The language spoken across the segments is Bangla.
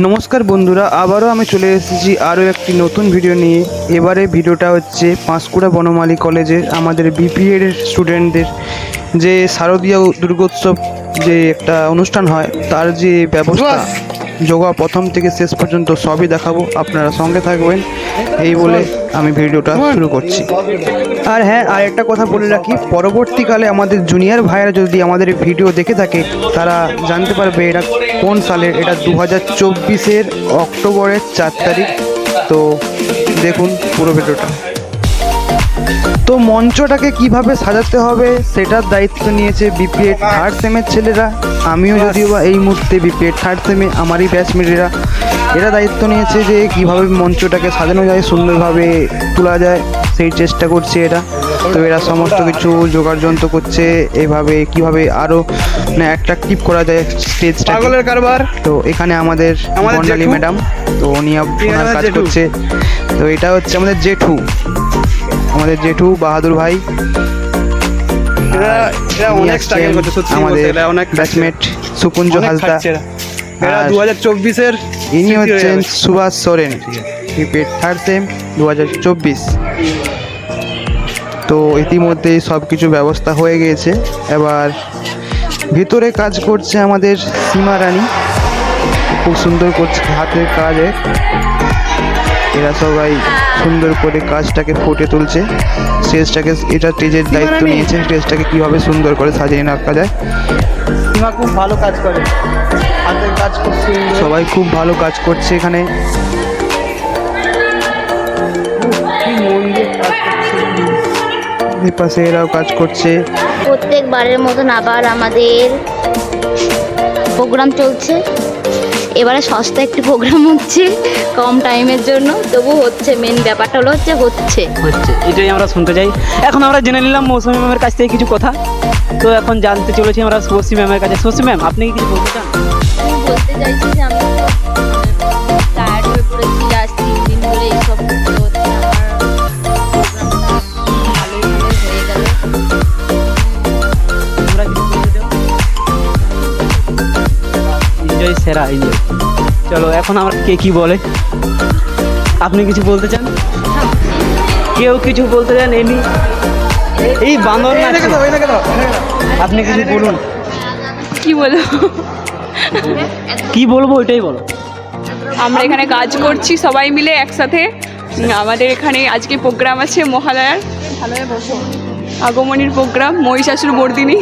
নমস্কার বন্ধুরা, আবারও আমি চলে এসেছি আরও একটি নতুন ভিডিও নিয়ে। এবারে ভিডিওটা হচ্ছে পাঁশকুড়া বনমালী কলেজের আমাদের বিপিএড স্টুডেন্টদের যে শারদীয় দুর্গোৎসব যে একটা অনুষ্ঠান হয়, তার যে ব্যবস্থা যোগা প্রথম থেকে শেষ পর্যন্ত সবই দেখাবো। আপনারা সঙ্গে থাকবেন। এই বলে আমি ভিডিওটা শুরু করছি। আর হ্যাঁ আর একটা কথা বলে রাখি, পরবর্তীকালে আমাদের জুনিয়র ভাইয়েরা যদি আমাদের ভিডিও দেখে থাকে, তারা জানতে পারবে এটা কোন সালের এটা দু হাজার চব্বিশের অক্টোবরের চার তারিখ। তো দেখুন পুরো ভিডিওটা। তো মঞ্চটাকে কীভাবে সাজাতে হবে, সেটার দায়িত্ব নিয়েছে বিপিএড থার্ড সেমের ছেলেরা। আমিও যদিও বা এই মুহূর্তে বিপিএড থার্ড সেমে আমারই ব্যাচমেটেরা এরা দায়িত্ব নিয়েছে যে কীভাবে মঞ্চটাকে সাজানো যায় সুন্দরভাবে তোলা যায় সেই চেষ্টা করছে এরা। তো এরা সমস্ত কিছু জোগাড় যন্ত্র করছে এভাবে কীভাবে আরও মানে অ্যাট্রাকটিভ করা যায় স্টেজটা পাগলের কারবার। তো এখানে আমাদের বর্ণালী ম্যাডাম তো উনি ওনার কাজ করছে। তো এটা হচ্ছে আমাদের জেঠু। আমাদের জেঠু বাহাদুর ভাই। এরা আর এরা ইনি অনেক স্ট্রাগল করছে সত্যি আমাদের গেলে অনেক ব্যাচমেট সুকুঞ্জ। এরা। দু হাজার চব্বিশের ইনি হচ্ছেন Subhash Soren. Cricket third sem দু হাজার চব্বিশ। তো ইতিমধ্যেই সব কিছু ব্যবস্থা হয়ে গিয়েছে। এবার ভিতরে কাজ করছে আমাদের সীমা রানী। খুব সুন্দর করছে হাতের কাজে। এরা সবাই সুন্দর করে কাজটাকে ফুটে তুলছে। স্টেজটাকে এটা স্টেজের দায়িত্ব নিয়েছে স্টেজটাকে কীভাবে সুন্দর করে সাজিয়ে রাখা যায় সীমা খুব ভালো কাজ করে। হাতের কাজ খুব সবাই খুব ভালো কাজ করছে এখানে। কি দিয়ে কাজ করছে। এই পাশে এরাও কাজ করছে। প্রত্যেকবারের মতন আবার আমাদের প্রোগ্রাম চলছে। এবারে সস্তা একটি প্রোগ্রাম হচ্ছে কম টাইমের জন্য। তবু হচ্ছে মেন ব্যাপারটা হলো হচ্ছে হচ্ছে। হচ্ছে এটাই আমরা শুনতে চাই। এখন আমরা জেনে নিলাম মৌসুমী ম্যামের কাছ থেকে কিছু কথা। তো এখন জানতে চলেছি আমরা শশী ম্যামের কাছে। শশী ম্যাম আপনি কি কিছু বলতে চান? বলতে চাইছি যে আমি টায়ার্ড হয়ে পড়েছি। আজ তিন দিন ধরে এইসব সেরা এনজয় চলো এখন আমরা কে কি বলে? আপনি কিছু বলতে চান? কেউ কিছু বলতে চান এমনি? এই বান্দর না আপনি কিছু বলুন। কি বলব কি বলব ওইটাই বলো। আমরা এখানে কাজ করছি সবাই মিলে একসাথে। আমাদের এখানে আজকে প্রোগ্রাম আছে মহালয়ার। আগমনীর প্রোগ্রাম মহিষাসুর বর্দিনী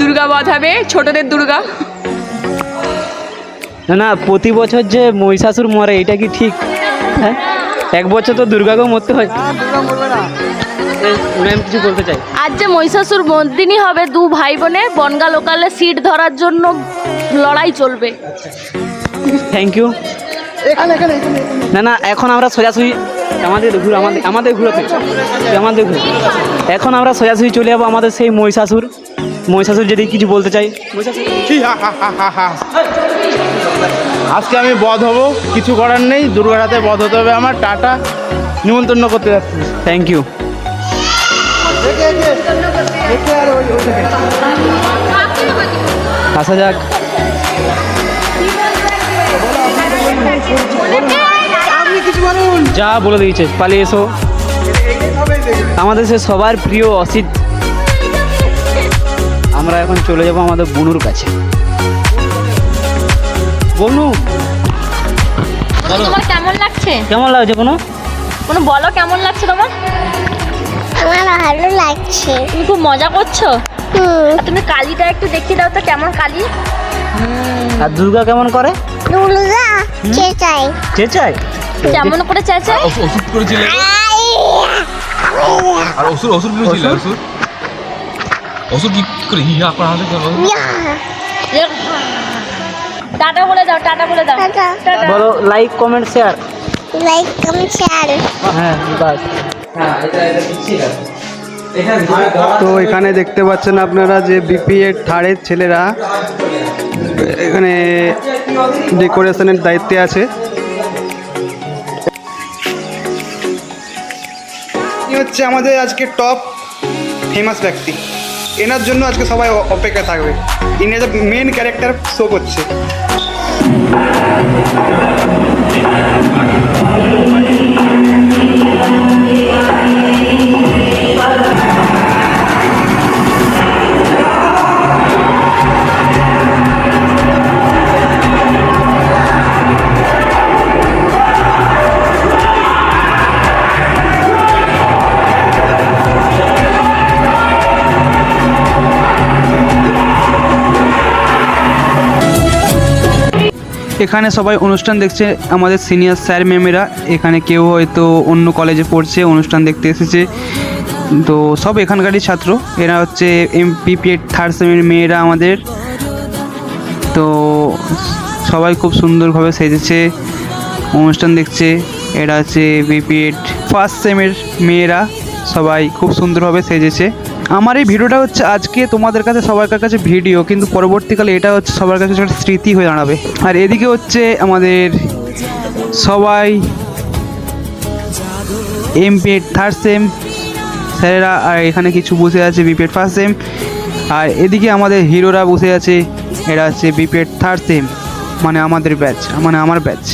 দুর্গা বাঁধাবে ছোটদের দুর্গা। না না প্রতি বছর যে মহিষাসুর মরে এটা কি ঠিক? হ্যাঁ? এক বছর তো দুর্গাকেও মরতে হয়। ম্যাম কিছু বলতে চাই। আজ যে মহিষাসুর মর্দিনী হবে দু ভাই বোনে বনগা লোকালে সিট ধরার জন্য লড়াই চলবে। থ্যাংক ইউ না না এখন আমরা সোজাসুজি আমাদের ঘুর আমাদের আমাদের ঘুরোতে। আমাদের ঘুর। এখন আমরা সোজাসুজি চলে যাব আমাদের সেই মহিষাসুর। মহিষাসুর যদি কিছু বলতে চাই। মহিষাসুর আজকে আমি বধ হব, কিছু করার নেই দুর্গার হাতে বধ হতে হবে আমার, টাটা, নিমন্ত্রণ করতে যাচ্ছি। থ্যাংক ইউ আসা যাক। যা বলে দিয়েছে, পালিয়ে এসো। আমাদের সে সবার প্রিয় অসিত। আমরা এখন চলে যাব আমাদের বনুর কাছে। বনু তোমার কেমন লাগছে? কেমন লাগছে কোনো? কোনো বলো কেমন লাগছে তোমার? আমার ভালো লাগছে। তুমি খুব মজা করছ? তুমি কালিটা একটু দেখিয়ে দাও তো কেমন কালি? আর দুর্গা কেমন করে? দুর্গা চেঁচাই চেঁচায়। কেমন করে চেঁচে ওষুধ করেছিলে? আর ওষুধ ওষুধ করেছিলে? ওষুধ? ওষুধ? কি করে? হিয়া করা হবে টাটা বলে দাও টাটা বলে দাও। টাটা। বলো like comment share like comment share হ্যাঁ বাস। তো এখানে দেখতে পাচ্ছেন আপনারা যে বিপিএড থার্ডের ছেলেরা এখানে ডেকোরেশনের দায়িত্বে আছে। হচ্ছে আমাদের আজকে টপ ফেমাস ব্যক্তি। এনার জন্য আজকে সবাই অপেক্ষা থাকবে। ইনি এজ মেন ক্যারেক্টার শো করছে। এখানে সবাই অনুষ্ঠান দেখছে। আমাদের সিনিয়র স্যার ম্যামেরা এখানে কেউ হয়তো অন্য কলেজে পড়ছে, অনুষ্ঠান দেখতে এসেছে। তো সব এখানকারই ছাত্র। এরা হচ্ছে এম এমপিপিএ থার্ড সেমের মেয়েরা আমাদের। তো সবাই খুব সুন্দরভাবে সেজেছে, অনুষ্ঠান দেখছে। এরা হচ্ছে বিপিএড ফার্স্ট সেমের মেয়েরা সবাই খুব সুন্দরভাবে সেজেছে। আমার এই ভিডিওটা হচ্ছে আজকে তোমাদের কাছে সবার কাছে ভিডিও, কিন্তু পরবর্তীকালে এটা হচ্ছে সবার কাছে একটা স্মৃতি হয়ে দাঁড়াবে। আর এদিকে হচ্ছে আমাদের সবাই এমপিএড থার্ড সেম স্যারেরা আর এখানে কিছু বসে আছে বিপিএড ফার্স্ট সেম আর এদিকে আমাদের হিরোরা বসে আছে, এরা হচ্ছে বিপিএড থার্ড সেম মানে আমাদের ব্যাচ মানে আমার ব্যাচ